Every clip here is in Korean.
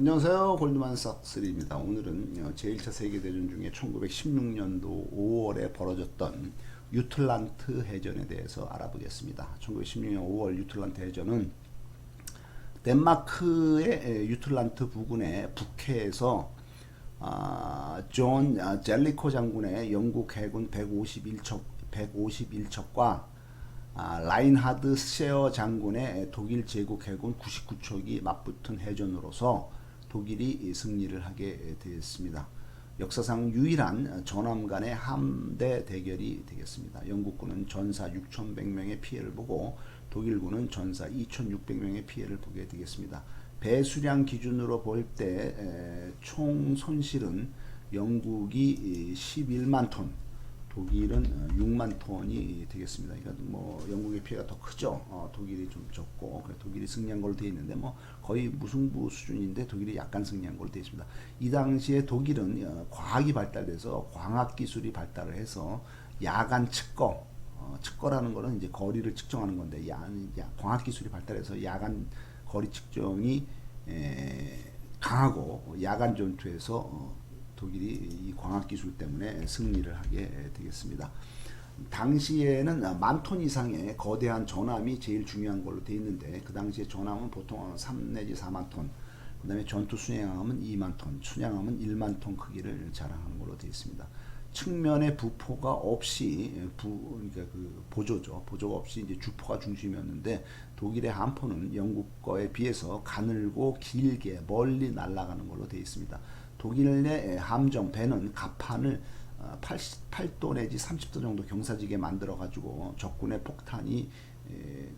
안녕하세요. 골드만 삭스입니다. 오늘은 어, 제1차 세계대전 중에 1916년도 5월에 벌어졌던 유틀란트 해전에 대해서 알아보겠습니다. 1916년 5월 유틀란트 해전은 덴마크의 에, 유틀란트 부근의 북해에서 아, 존 아, 젤리코 장군의 영국 해군 151척 151척과 아, 라인하드 셰어 장군의 독일 제국 해군 99척이 맞붙은 해전으로서 독일이 이 승리를 하게 되었습니다. 역사상 유일한 전함 간의 함대 대결이 되겠습니다. 영국군은 전사 6,100명의 피해를 보고 독일군은 전사 2,600명의 피해를 보게 되겠습니다. 배수량 기준으로 볼 때 총 손실은 영국이 11만 톤, 독일은 어, 6만 톤이 되겠습니다. 그러니까 뭐 영국의 피해가 더 크죠. 어, 독일이 좀 적고 독일이 승리한 걸로 되어 있는데 뭐 거의 무승부 수준인데 독일이 약간 승리한 걸로 되어 있습니다. 이 당시에 독일은 어, 과학이 발달돼서 광학 기술이 발달을 해서 야간 측거 어, 측거라는 거는 이제 거리를 측정하는 건데 야, 야, 광학 기술이 발달해서 야간 거리 측정이 에, 강하고 야간 전투에서 어, 독일이 이 광학 기술 때문에 승리를 하게 되겠습니다. 당시에는 만 톤 이상의 거대한 전함이 제일 중요한 걸로 돼 있는데 그 당시에 전함은 보통 3 내지 4만 톤, 그 다음에 전투 순양함은 2만 톤, 순양함은 1만 톤 크기를 자랑하는 걸로 되어 있습니다. 측면에 부포가 없이 부 그러니까 그 보조죠. 보조가 없이 이제 주포가 중심이었는데 독일의 함포는 영국 거에 비해서 가늘고 길게 멀리 날아가는 걸로 되어 있습니다. 독일 내 함정 배는 갑판을 88도 내지 30도 정도 경사지게 만들어 가지고 적군의 폭탄이 에,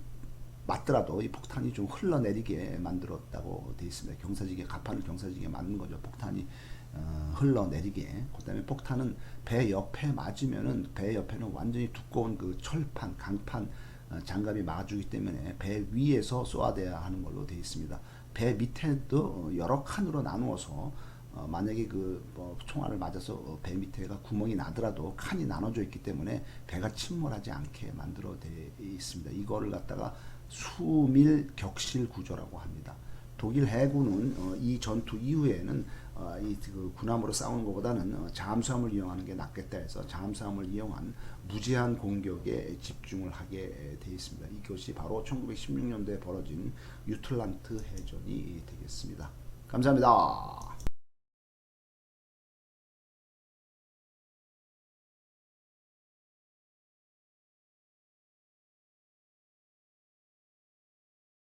맞더라도 이 폭탄이 좀 흘러내리게 만들었다고 되어 있습니다. 경사지게 갑판을 경사지게 만든 거죠. 폭탄이 어, 흘러내리게. 그다음에 폭탄은 배 옆에 맞으면은 배 옆에는 완전히 두꺼운 그 철판, 강판 어, 장갑이 막아주기 때문에 배 위에서 쏘아대야 하는 걸로 되어 있습니다. 배 밑에도 여러 칸으로 나누어서 어, 만약에 그뭐 총알을 맞아서 어, 배 밑에가 구멍이 나더라도 칸이 나눠져 있기 때문에 배가 침몰하지 않게 만들어 돼 있습니다. 이거를 갖다가 수밀 격실 구조라고 합니다. 독일 해군은 어, 이 전투 이후에는 어, 이그 군함으로 싸우는 것보다는 어, 잠수함을 이용하는 게 낫겠다 해서 잠수함을 이용한 무제한 공격에 집중을 하게 돼 있습니다. 이것이 바로 1916년도에 벌어진 유틀란트 해전이 되겠습니다. 감사합니다.